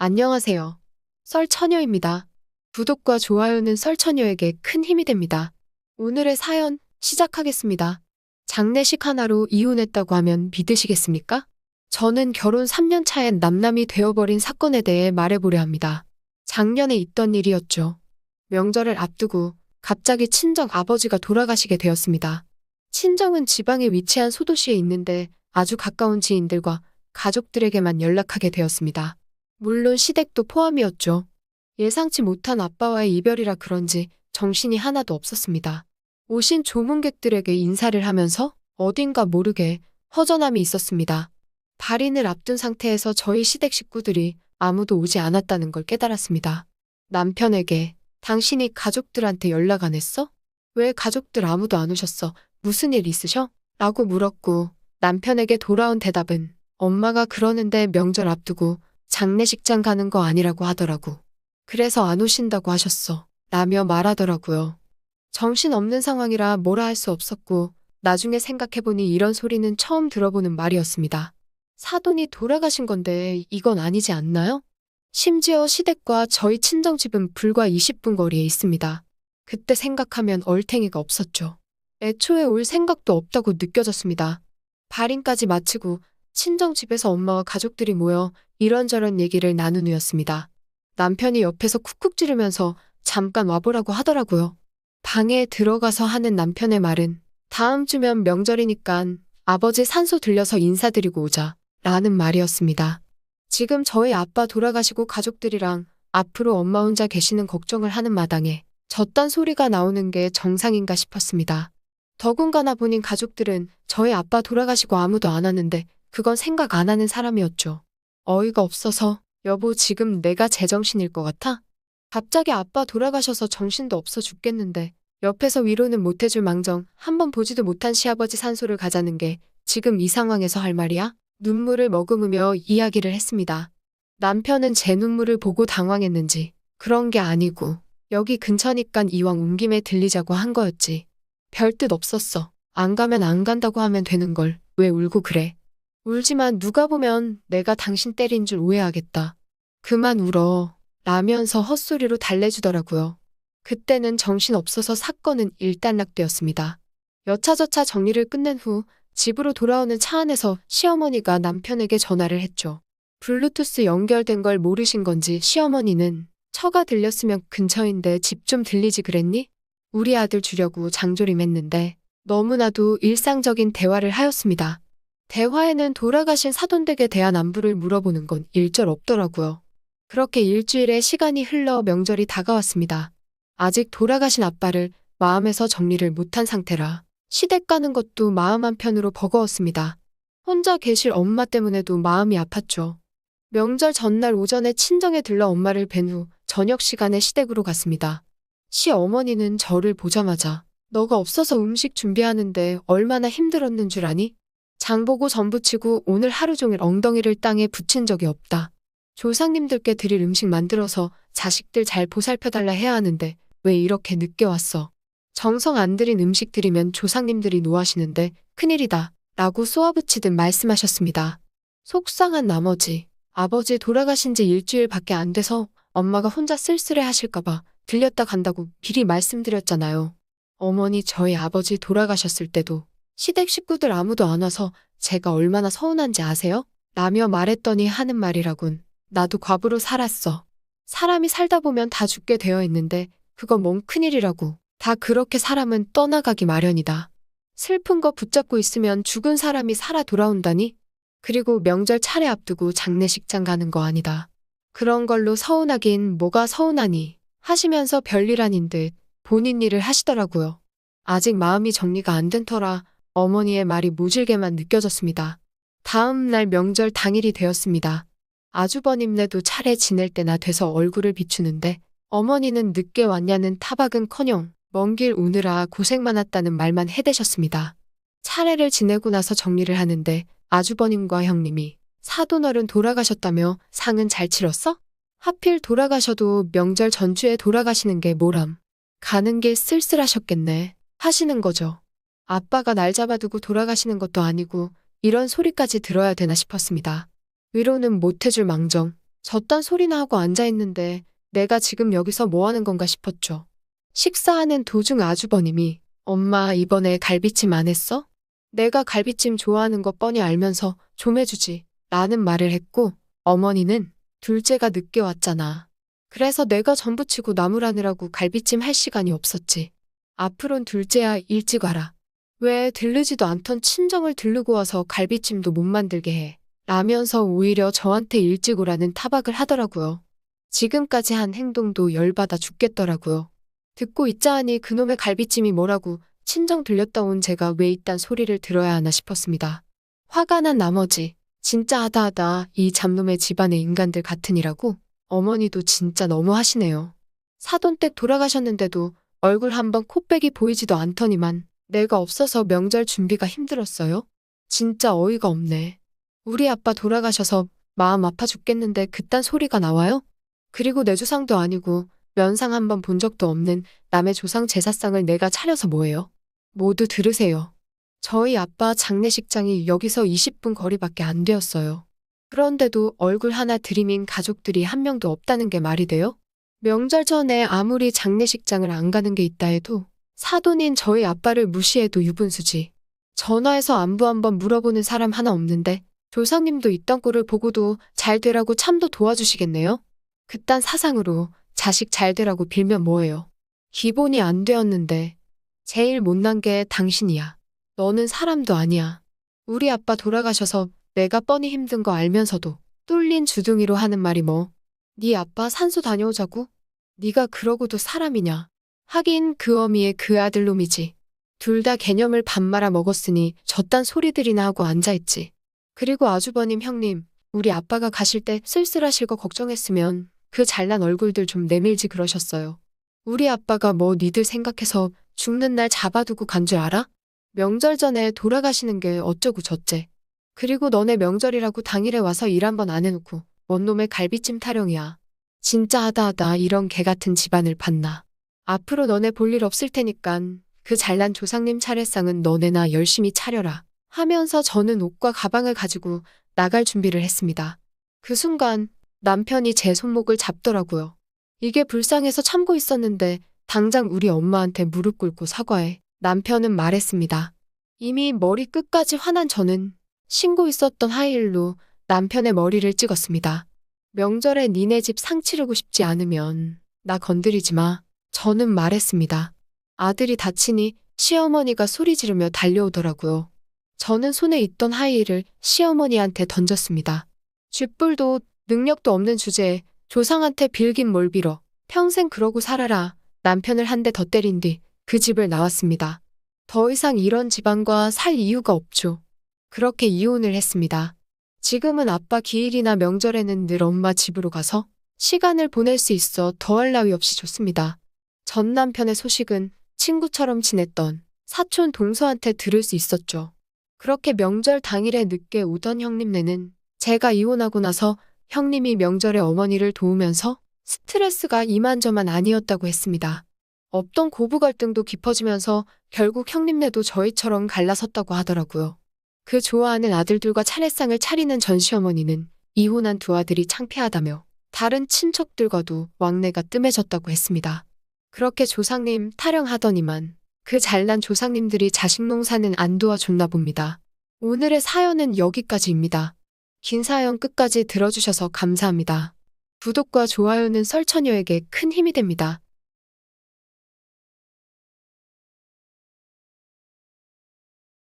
안녕하세요. 썰처녀입니다. 구독과 좋아요는 썰처녀에게 큰 힘이 됩니다. 오늘의 사연 시작하겠습니다. 장례식 하나로 이혼했다고 하면 믿으시겠습니까? 저는 결혼 3년 차에 남남이 되어버린 사건에 대해 말해보려 합니다. 작년에 있던 일이었죠. 명절을 앞두고 갑자기 친정 아버지가 돌아가시게 되었습니다. 친정은 지방에 위치한 소도시에 있는데 아주 가까운 지인들과 가족들에게만 연락하게 되었습니다. 물론 시댁도 포함이었죠. 예상치 못한 아빠와의 이별이라 그런지 정신이 하나도 없었습니다. 오신 조문객들에게 인사를 하면서 어딘가 모르게 허전함이 있었습니다. 발인을 앞둔 상태에서 저희 시댁 식구들이 아무도 오지 않았다는 걸 깨달았습니다. 남편에게 당신이 가족들한테 연락 안 했어? 왜 가족들 아무도 안 오셨어? 무슨 일 있으셔? 라고 물었고 남편에게 돌아온 대답은 엄마가 그러는데 명절 앞두고 장례식장 가는 거 아니라고 하더라고. 그래서 안 오신다고 하셨어. 라며 말하더라고요. 정신 없는 상황이라 뭐라 할 수 없었고 나중에 생각해보니 이런 소리는 처음 들어보는 말이었습니다. 사돈이 돌아가신 건데 이건 아니지 않나요? 심지어 시댁과 저희 친정집은 불과 20분 거리에 있습니다. 그때 생각하면 얼탱이가 없었죠. 애초에 올 생각도 없다고 느껴졌습니다. 발인까지 마치고 친정 집에서 엄마와 가족들이 모여 이런저런 얘기를 나눈 후였습니다. 남편이 옆에서 쿡쿡 찌르면서 잠깐 와보라고 하더라고요. 방에 들어가서 하는 남편의 말은 다음 주면 명절이니깐 아버지 산소 들려서 인사드리고 오자 라는 말이었습니다. 지금 저희 아빠 돌아가시고 가족들이랑 앞으로 엄마 혼자 계시는 걱정을 하는 마당에 저딴 소리가 나오는 게 정상인가 싶었습니다. 더군다나 본인 가족들은 저희 아빠 돌아가시고 아무도 안 왔는데 그건 생각 안 하는 사람이었죠. 어이가 없어서 여보 지금 내가 제정신일 것 같아? 갑자기 아빠 돌아가셔서 정신도 없어 죽겠는데 옆에서 위로는 못해줄 망정 한 번 보지도 못한 시아버지 산소를 가자는 게 지금 이 상황에서 할 말이야? 눈물을 머금으며 이야기를 했습니다. 남편은 제 눈물을 보고 당황했는지 그런 게 아니고 여기 근처니깐 이왕 온 김에 들리자고 한 거였지. 별 뜻 없었어. 안 가면 안 간다고 하면 되는 걸 왜 울고 그래? 울지만 누가 보면 내가 당신 때린 줄 오해하겠다. 그만 울어. 라면서 헛소리로 달래주더라고요. 그때는 정신 없어서 사건은 일단락되었습니다. 여차저차 정리를 끝낸 후 집으로 돌아오는 차 안에서 시어머니가 남편에게 전화를 했죠. 블루투스 연결된 걸 모르신 건지 시어머니는 처가 들렸으면 근처인데 집 좀 들리지 그랬니? 우리 아들 주려고 장조림했는데 너무나도 일상적인 대화를 하였습니다. 대화에는 돌아가신 사돈댁에 대한 안부를 물어보는 건 일절 없더라고요. 그렇게 일주일의 시간이 흘러 명절이 다가왔습니다. 아직 돌아가신 아빠를 마음에서 정리를 못한 상태라 시댁 가는 것도 마음 한편으로 버거웠습니다. 혼자 계실 엄마 때문에도 마음이 아팠죠. 명절 전날 오전에 친정에 들러 엄마를 뵌 후 저녁 시간에 시댁으로 갔습니다. 시어머니는 저를 보자마자 너가 없어서 음식 준비하는데 얼마나 힘들었는 줄 아니? 장보고 전부치고 오늘 하루 종일 엉덩이를 땅에 붙인 적이 없다. 조상님들께 드릴 음식 만들어서 자식들 잘 보살펴달라 해야 하는데 왜 이렇게 늦게 왔어? 정성 안 들인 음식 드리면 조상님들이 노하시는데 큰일이다. 라고 쏘아붙이듯 말씀하셨습니다. 속상한 나머지 아버지 돌아가신 지 일주일 밖에 안 돼서 엄마가 혼자 쓸쓸해 하실까봐 들렸다 간다고 미리 말씀드렸잖아요. 어머니 저희 아버지 돌아가셨을 때도 시댁 식구들 아무도 안 와서 제가 얼마나 서운한지 아세요? 라며 말했더니 하는 말이라군. 나도 과부로 살았어. 사람이 살다 보면 다 죽게 되어 있는데 그건 뭔 큰일이라고. 다 그렇게 사람은 떠나가기 마련이다. 슬픈 거 붙잡고 있으면 죽은 사람이 살아 돌아온다니? 그리고 명절 차례 앞두고 장례식장 가는 거 아니다. 그런 걸로 서운하긴 뭐가 서운하니 하시면서 별일 아닌 듯 본인 일을 하시더라고요. 아직 마음이 정리가 안 된 터라 어머니의 말이 모질게만 느껴졌습니다. 다음 날 명절 당일이 되었습니다. 아주버님네도 차례 지낼 때나 돼서 얼굴을 비추는데 어머니는 늦게 왔냐는 타박은커녕 먼 길 오느라 고생 많았다는 말만 해대셨습니다. 차례를 지내고 나서 정리를 하는데 아주버님과 형님이 사돈어른 돌아가셨다며 상은 잘 치렀어? 하필 돌아가셔도 명절 전주에 돌아가시는 게 뭐람. 가는 길 쓸쓸하셨겠네. 하시는 거죠. 아빠가 날 잡아두고 돌아가시는 것도 아니고 이런 소리까지 들어야 되나 싶었습니다. 위로는 못해줄 망정 저딴 소리나 하고 앉아있는데 내가 지금 여기서 뭐 하는 건가 싶었죠. 식사하는 도중 아주버님이 엄마 이번에 갈비찜 안 했어? 내가 갈비찜 좋아하는 거 뻔히 알면서 좀 해주지 라는 말을 했고 어머니는 둘째가 늦게 왔잖아. 그래서 내가 전부 치고 나무라느라고 갈비찜 할 시간이 없었지. 앞으론 둘째야 일찍 와라. 왜 들르지도 않던 친정을 들르고 와서 갈비찜도 못 만들게 해. 라면서 오히려 저한테 일찍 오라는 타박을 하더라고요. 지금까지 한 행동도 열받아 죽겠더라고요. 듣고 있자 하니 그놈의 갈비찜이 뭐라고 친정 들렸다 온 제가 왜 이딴 소리를 들어야 하나 싶었습니다. 화가 난 나머지 진짜 하다하다 이 잡놈의 집안의 인간들 같으니라고 어머니도 진짜 너무 하시네요. 사돈댁 돌아가셨는데도 얼굴 한번 코빼기 보이지도 않더니만 내가 없어서 명절 준비가 힘들었어요? 진짜 어이가 없네. 우리 아빠 돌아가셔서 마음 아파 죽겠는데 그딴 소리가 나와요? 그리고 내 조상도 아니고 면상 한번 본 적도 없는 남의 조상 제사상을 내가 차려서 뭐해요? 모두 들으세요. 저희 아빠 장례식장이 여기서 20분 거리밖에 안 되었어요. 그런데도 얼굴 하나 들이민 가족들이 한 명도 없다는 게 말이 돼요? 명절 전에 아무리 장례식장을 안 가는 게 있다 해도 사돈인 저희 아빠를 무시해도 유분수지. 전화해서 안부 한번 물어보는 사람 하나 없는데 조상님도 있던 꼴을 보고도 잘 되라고 참도 도와주시겠네요? 그딴 사상으로 자식 잘 되라고 빌면 뭐해요. 기본이 안 되었는데 제일 못난 게 당신이야. 너는 사람도 아니야. 우리 아빠 돌아가셔서 내가 뻔히 힘든 거 알면서도 뚫린 주둥이로 하는 말이 뭐. 네 아빠 산소 다녀오자고? 네가 그러고도 사람이냐. 하긴 그 어미의 그 아들놈이지. 둘 다 개념을 밥 말아 먹었으니 저딴 소리들이나 하고 앉아있지. 그리고 아주버님 형님, 우리 아빠가 가실 때 쓸쓸하실 거 걱정했으면 그 잘난 얼굴들 좀 내밀지 그러셨어요. 우리 아빠가 뭐 니들 생각해서 죽는 날 잡아두고 간 줄 알아? 명절 전에 돌아가시는 게 어쩌고 저째. 그리고 너네 명절이라고 당일에 와서 일 한 번 안 해놓고 원놈의 갈비찜 타령이야. 진짜 하다하다 이런 개 같은 집안을 봤나. 앞으로 너네 볼 일 없을 테니깐 그 잘난 조상님 차례상은 너네나 열심히 차려라. 하면서 저는 옷과 가방을 가지고 나갈 준비를 했습니다. 그 순간 남편이 제 손목을 잡더라고요. 이게 불쌍해서 참고 있었는데 당장 우리 엄마한테 무릎 꿇고 사과해. 남편은 말했습니다. 이미 머리 끝까지 화난 저는 신고 있었던 하이힐로 남편의 머리를 찍었습니다. 명절에 니네 집 상 치르고 싶지 않으면 나 건드리지 마. 저는 말했습니다. 아들이 다치니 시어머니가 소리 지르며 달려오더라고요. 저는 손에 있던 하이힐을 시어머니한테 던졌습니다. 쥐뿔도 능력도 없는 주제에 조상한테 빌긴 뭘 빌어. 평생 그러고 살아라. 남편을 한 대 더 때린 뒤 그 집을 나왔습니다. 더 이상 이런 집안과 살 이유가 없죠. 그렇게 이혼을 했습니다. 지금은 아빠 기일이나 명절에는 늘 엄마 집으로 가서 시간을 보낼 수 있어 더할 나위 없이 좋습니다. 전 남편의 소식은 친구처럼 지냈던 사촌 동서한테 들을 수 있었죠. 그렇게 명절 당일에 늦게 오던 형님네는 제가 이혼하고 나서 형님이 명절에 어머니를 도우면서 스트레스가 이만저만 아니었다고 했습니다. 없던 고부 갈등도 깊어지면서 결국 형님네도 저희처럼 갈라섰다고 하더라고요. 그 좋아하는 아들들과 차례상을 차리는 전 시어머니는 이혼한 두 아들이 창피하다며 다른 친척들과도 왕래가 뜸해졌다고 했습니다. 그렇게 조상님 타령하더니만 그 잘난 조상님들이 자식 농사는 안 도와줬나 봅니다. 오늘의 사연은 여기까지입니다. 긴 사연 끝까지 들어주셔서 감사합니다. 구독과 좋아요는 썰처녀에게 큰 힘이 됩니다.